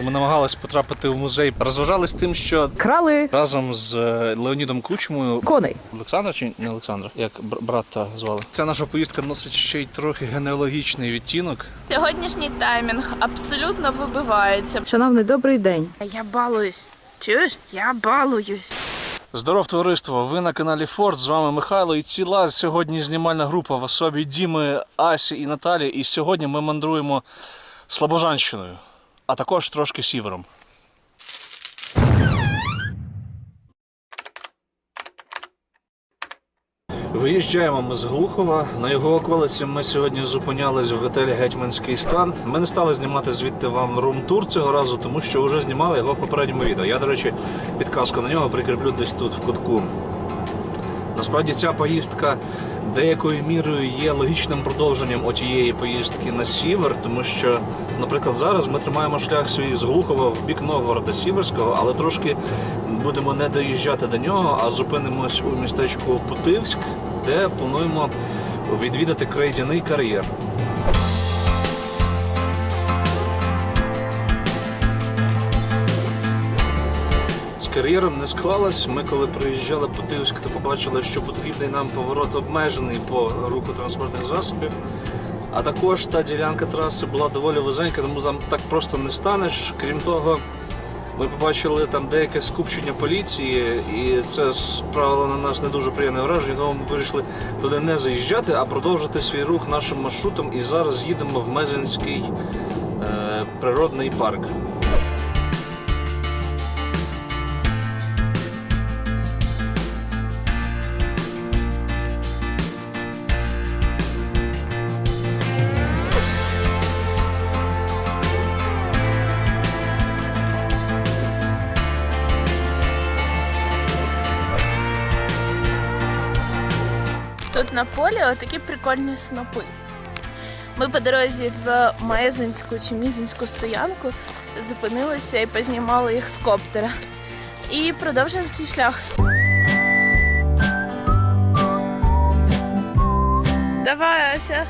Ми намагалися потрапити в музей. Розважались тим, що Крали разом з е, Леонідом Кучмою коней. Олександр чи не Олександр, як бр- брата звали. Ця наша поїздка носить ще й трохи генеалогічний відтінок. Сьогоднішній таймінг абсолютно вибивається. Шановний, добрий день. Я балуюсь. Чуєш? Я балуюсь. Здоров, товариство! Ви на каналі Форд. З вами Михайло і ціла сьогодні знімальна група в особі Діми, Асі і Наталі. І сьогодні ми мандруємо Слобожанщиною, а також трошки сівером. Виїжджаємо ми з Глухова. На його околиці ми сьогодні зупинялись в готелі Гетьманський стан. Ми не стали знімати звідти вам рум-тур цього разу, тому що вже знімали його в попередньому відео. Я, до речі, підказку на нього прикріплю десь тут в кутку. Насправді ця поїздка деякою мірою є логічним продовженням отієї поїздки на сівер, тому що, наприклад, зараз ми тримаємо шлях свій з Глухова в бік Новгорода Сіверського, але трошки будемо не доїжджати до нього, а зупинимось у містечку Путивськ, де плануємо відвідати крейдяний кар'єр. Кар'єром не склалось. Ми коли приїжджали в Путивськ, то побачили, що потрібний нам поворот обмежений по руху транспортних засобів. А також та ділянка траси була доволі вузенька, тому там так просто не станеш. Крім того, ми побачили там деяке скупчення поліції, і це справило на нас не дуже приємне враження, тому ми вирішили туди не заїжджати, а продовжити свій рух нашим маршрутом. І зараз їдемо в Мезенський е, природний парк. Полі отакі прикольні снопи. Ми по дорозі в Мезенську чи Мізинську стоянку зупинилися і познімали їх з коптера. І продовжуємо свій шлях. Давай, Ася.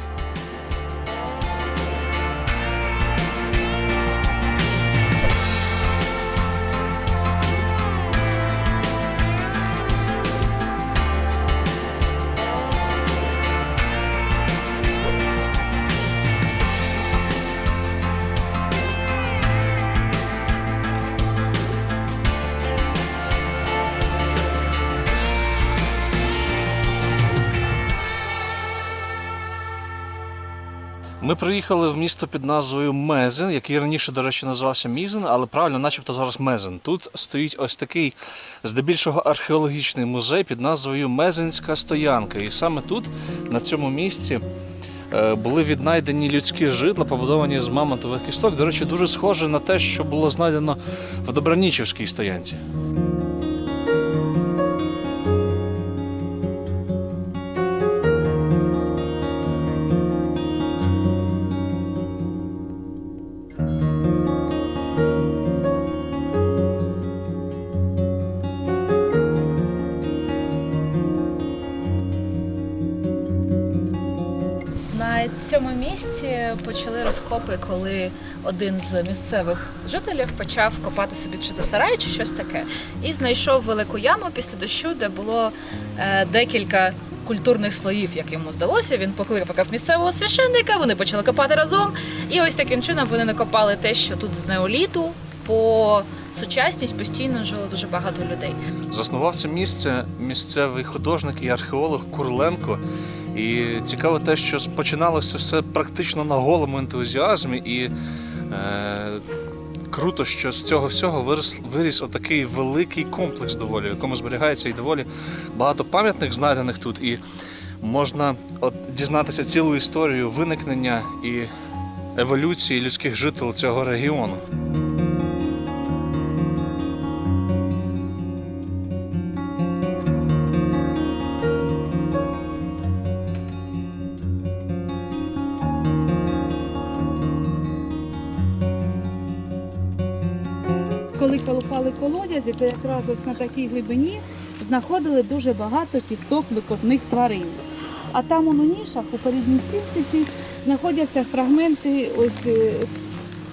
Ми приїхали в місто під назвою Мезен, який раніше, до речі, називався Мізен, але правильно, начебто зараз Мезен. Тут стоїть ось такий здебільшого археологічний музей під назвою Мезенська стоянка. І саме тут, на цьому місці, е, були віднайдені людські житла, побудовані з мамонтових кісток. До речі, дуже схоже на те, що було знайдено в Добранічівській стоянці. Почали розкопи, коли один з місцевих жителів почав копати собі чи то сарай, чи щось таке, і знайшов велику яму після дощу, де було е, декілька культурних слоїв, як йому здалося. Він покликав місцевого священника, вони почали копати разом. І ось таким чином вони накопали те, що тут з неоліту по сучасність постійно жило дуже багато людей. Заснував це місце місцевий художник і археолог Курленко. І цікаво те, що починалося все практично на голому ентузіазмі, і е, круто, що з цього всього виріс, виріс отакий великий комплекс доволі, в якому зберігається і доволі багато пам'ятних знайдених тут. І можна от, дізнатися цілу історію виникнення і еволюції людських жителів цього регіону. Колодязі, якраз ось на такій глибині знаходили дуже багато кісток викопних тварин. А там у нішах, у передній стінці цій, знаходяться фрагменти ось е,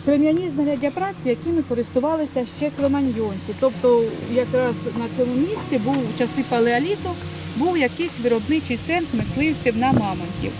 крем'яні знаряддя праці, якими користувалися ще кроманьйонці. Тобто, якраз на цьому місці був в часи палеоліту, був якийсь виробничий центр мисливців на мамонтів.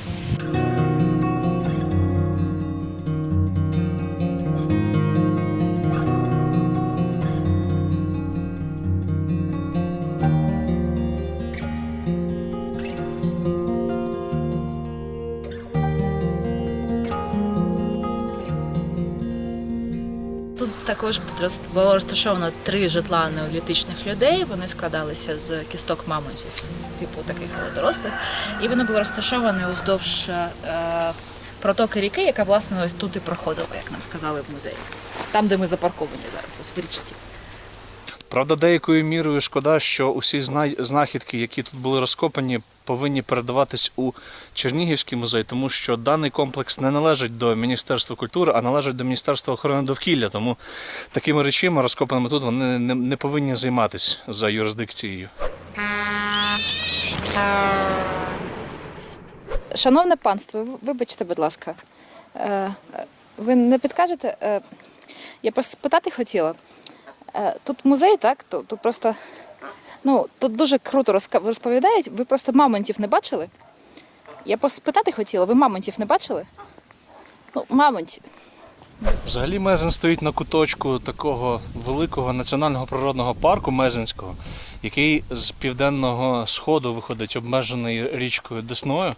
Також було розташовано три житла неолітичних людей. Вони складалися з кісток мамонтів, типу таких дорослих. І вони були розташовані уздовж е, протоки ріки, яка власне ось тут і проходила, як нам сказали в музеї. Там, де ми запарковані зараз, ось в річці. Правда, деякою мірою шкода, що усі знахідки, які тут були розкопані, повинні передаватись у Чернігівський музей, тому що даний комплекс не належить до Міністерства культури, а належить до Міністерства охорони довкілля. Тому такими речами, розкопаними тут, вони не, повинні займатися за юрисдикцією. Шановне панство, ви- вибачте, будь ласка, е, ви не підкажете? Е, Я просто спитати хотіла. Е, Тут музей, так? Тут, тут просто ну, тут дуже круто розповідають. Ви просто мамонтів не бачили? Я просто спитати хотіла, ви мамонтів не бачили? Ну, мамонтів. Взагалі Мезен стоїть на куточку такого великого національного природного парку Мезенського, який з південного сходу виходить обмежений річкою Десною,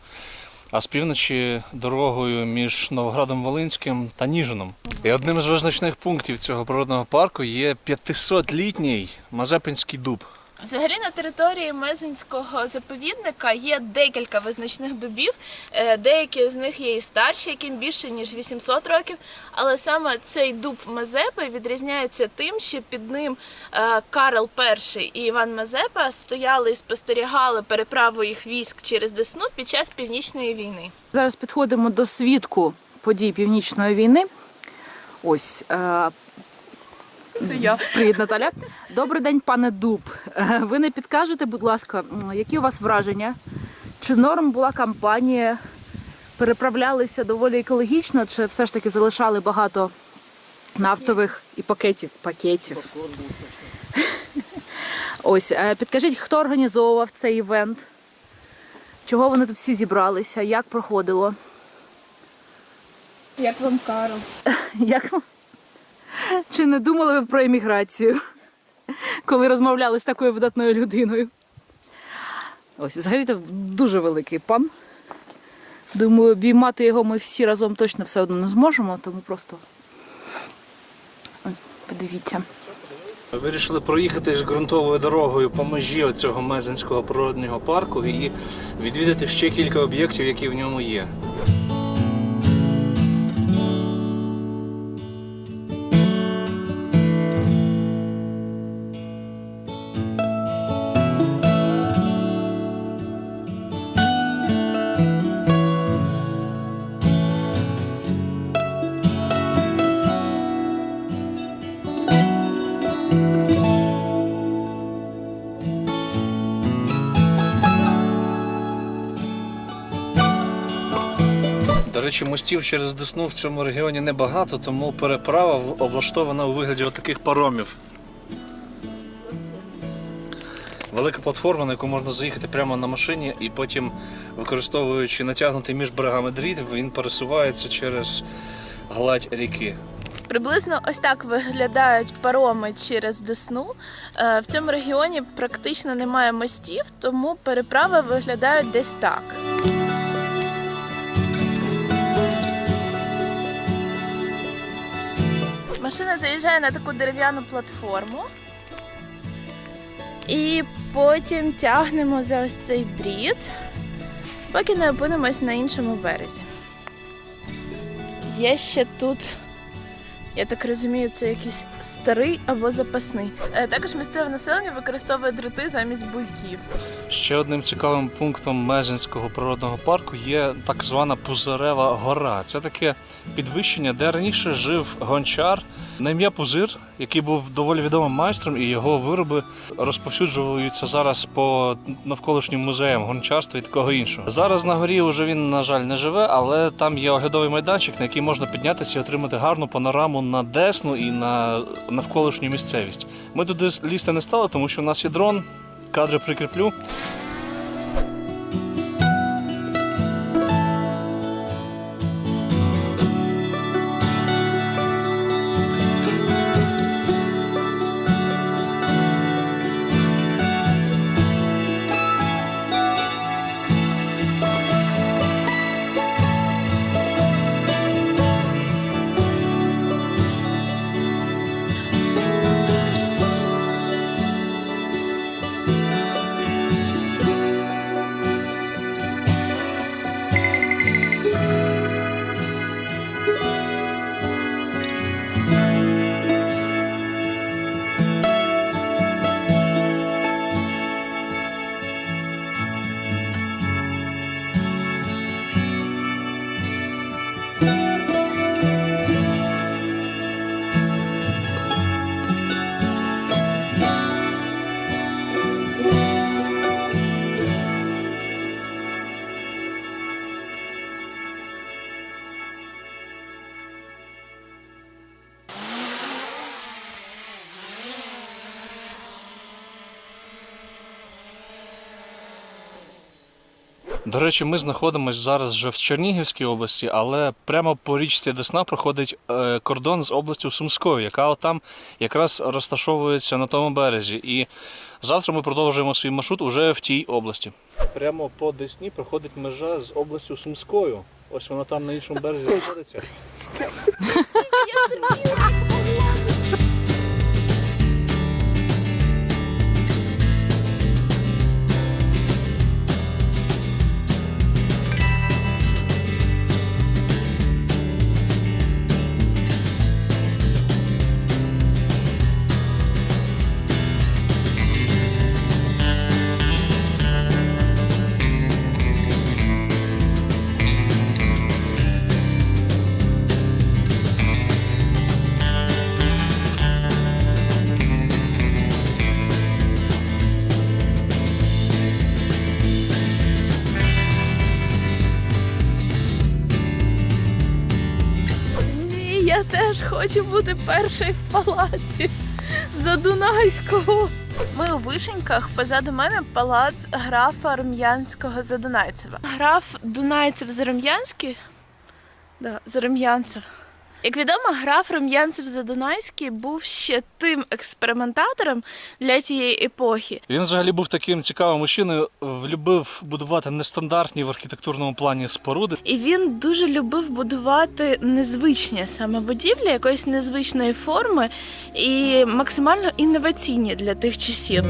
а з півночі дорогою між Новоградом Волинським та Ніжином. І одним з визначних пунктів цього природного парку є 500-літній Мазепинський дуб. Взагалі на території Мезенського заповідника є декілька визначних дубів. Е, Деякі з них є і старші, яким більше ніж 800 років. Але саме цей дуб Мазепи відрізняється тим, що під ним е, Карл І і Іван Мазепа стояли і спостерігали переправу їх військ через Десну під час північної війни. Зараз підходимо до свідку подій Північної війни. Ось. Е, Це я. Привіт, Наталя. Добрий день, пане Дуб. Е, Ви не підкажете, будь ласка, які у вас враження? Чи норм була кампанія? Переправлялися доволі екологічно, чи все ж таки залишали багато нафтових і пакетів? пакетів? Ось, е, підкажіть, хто організовував цей івент? Чого вони тут всі зібралися? Як проходило? Як вам Карл? Як вам? Чи не думали ви про еміграцію, коли розмовляли з такою видатною людиною? Ось, взагалі то дуже великий пан. Думаю, обіймати його ми всі разом точно все одно не зможемо, тому просто ось, подивіться. Ми вирішили проїхатись ґрунтовою дорогою по межі цього Мезенського природного парку і відвідати ще кілька об'єктів, які в ньому є. Речі, мостів через Десну в цьому регіоні небагато, тому переправа облаштована у вигляді отаких паромів. Велика платформа, на яку можна заїхати прямо на машині, і потім, використовуючи натягнутий між берегами дріт, він пересувається через гладь ріки. Приблизно ось так виглядають пароми через Десну. Е, В цьому регіоні практично немає мостів, тому переправи виглядають десь так. Машина заїжджає на таку дерев'яну платформу. І потім тягнемо за ось цей дріт, поки не опинимось на іншому березі. Є ще тут я так розумію, це якийсь старий або запасний. Е, Також місцеве населення використовує дроти замість буйків. Ще одним цікавим пунктом Мезенського природного парку є так звана Пузирева гора. Це таке підвищення, де раніше жив гончар на ім'я Пузир, який був доволі відомим майстром, і його вироби розповсюджуються зараз по навколишнім музеям гончарства і такого іншого. Зараз на горі вже він, на жаль, не живе, але там є оглядовий майданчик, на який можна піднятися і отримати гарну панораму на Десну і на навколишню місцевість. Ми туди лізти не стали, тому що у нас є дрон, кадри прикріплю. До речі, ми знаходимося зараз вже в Чернігівській області, але прямо по річці Десна проходить е, кордон з областю Сумською, яка отам якраз розташовується на тому березі. І завтра ми продовжуємо свій маршрут уже в тій області. Прямо по Десні проходить межа з областю Сумською. Ось вона там на іншому березі знаходиться. Теж хочу бути першою в палаці за Дунайського. Ми у Вишеньках, позаду мене палац графа Рум'янського Задунайцева. Граф Дунайцев Зарум'янський? Да, Зарум'янцев. Як відомо, граф Рум'янцев Задунайський був ще тим експериментатором для тієї епохи. Він взагалі був таким цікавим мужчиною, любив будувати нестандартні в архітектурному плані споруди. І він дуже любив будувати незвичні саме будівлі, якоїсь незвичної форми і максимально інноваційні для тих часів.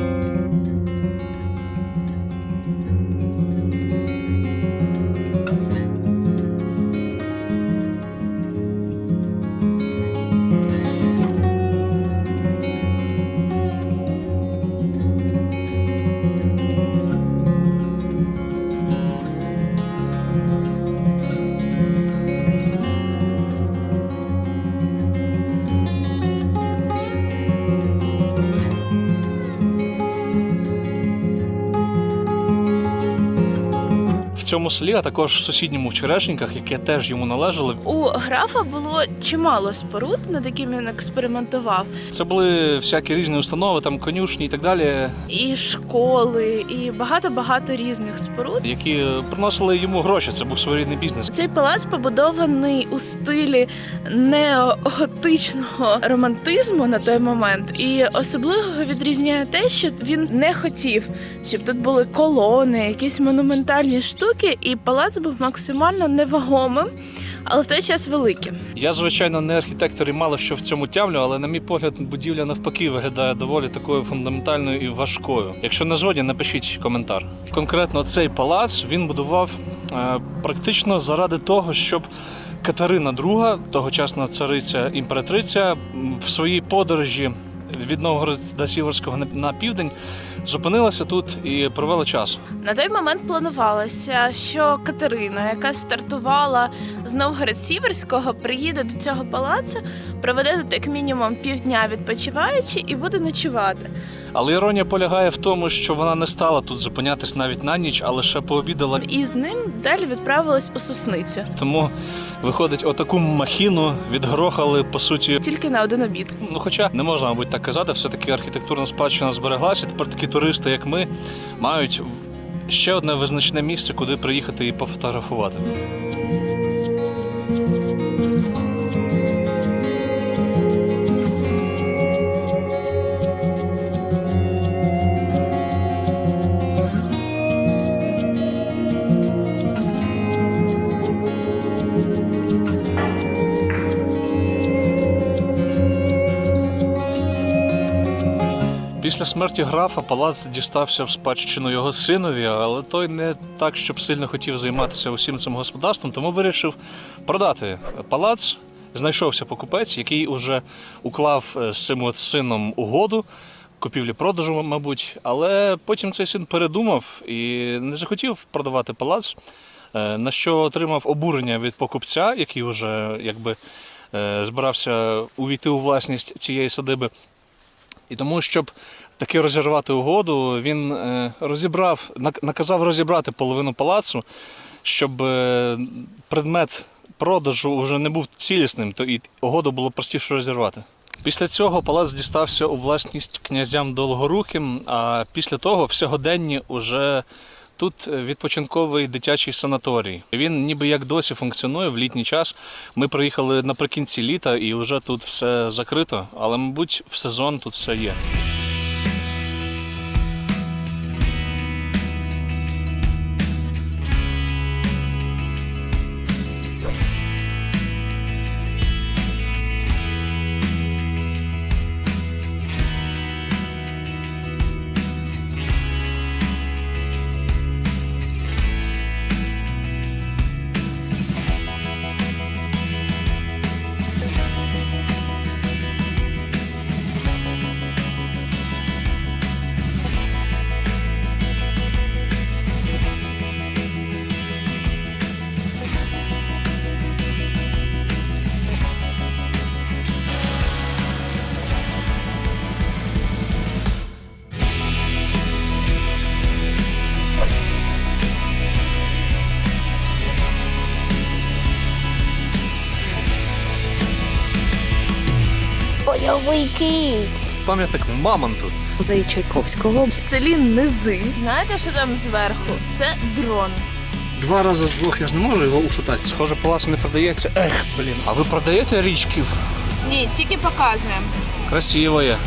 Цьому селі, а також в сусідньому в яке теж йому належало. У графа було чимало споруд, над якими він експериментував. Це були всякі різні установи, там конюшні і так далі, І школи, і багато-багато різних споруд. які приносили йому гроші. Це був своєрідний бізнес. Цей палац побудований у стилі неоготичного романтизму на той момент, і особливо відрізняє те, що він не хотів, щоб тут були колони, якісь монументальні штуки, і палац був максимально невагомим, але в той час великим. Я, звичайно, не архітектор і мало що в цьому тямлю, але на мій погляд, будівля навпаки виглядає доволі такою фундаментальною і важкою. Якщо не згодні, напишіть коментар. Конкретно цей палац він будував е, практично заради того, щоб Катерина II, тогочасна цариця імператриця, в своїй подорожі від Новгорода Сіверського на- на південь зупинилася тут і провела час. На той момент планувалося, що Катерина, яка стартувала з Новгород-Сіверського, приїде до цього палацу, проведе тут як мінімум півдня відпочиваючи і буде ночувати. Але іронія полягає в тому, що вона не стала тут зупинятись навіть на ніч, а лише пообідала. І з ним далі відправилась у Сосницю. Тому виходить, отаку махіну відгрохали по суті. Тільки на один обід. Ну, хоча не можна, мабуть, так казати, все-таки архітектурна спадщина збереглася. Тепер такі туристи, як ми, мають ще одне визначне місце, куди приїхати і пофотографувати. Після смерті графа палац дістався в спадщину його синові, але той не так, щоб сильно хотів займатися усім цим господарством, тому вирішив продати палац. Знайшовся покупець, який уже уклав е, з цим от сином угоду купівлі-продажу, мабуть. Але потім цей син передумав і не захотів продавати палац, е, на що отримав обурення від покупця, який вже якби е, збирався увійти у власність цієї садиби. І тому, щоб таки розірвати угоду, він е, розібрав, наказав розібрати половину палацу, щоб е, предмет продажу вже не був цілісним, то і угоду було простіше розірвати. Після цього палац дістався у власність князям Долгоруким, а після того всьогоденні вже... тут відпочинковий дитячий санаторій. Він ніби як досі функціонує в літній час. Ми приїхали наприкінці літа і вже тут все закрито, але, мабуть, в сезон тут все є. Бойовий кіт. Пам'ятник Мамонту. Музей Чайковського. В селі Низи. Знаєте, що там зверху? Це дрон. Два рази з двох я ж не можу його ушатати. Схоже, палац не продається. Ех, блін. А ви продаєте річків? Ні, тільки показуємо. Красиво є.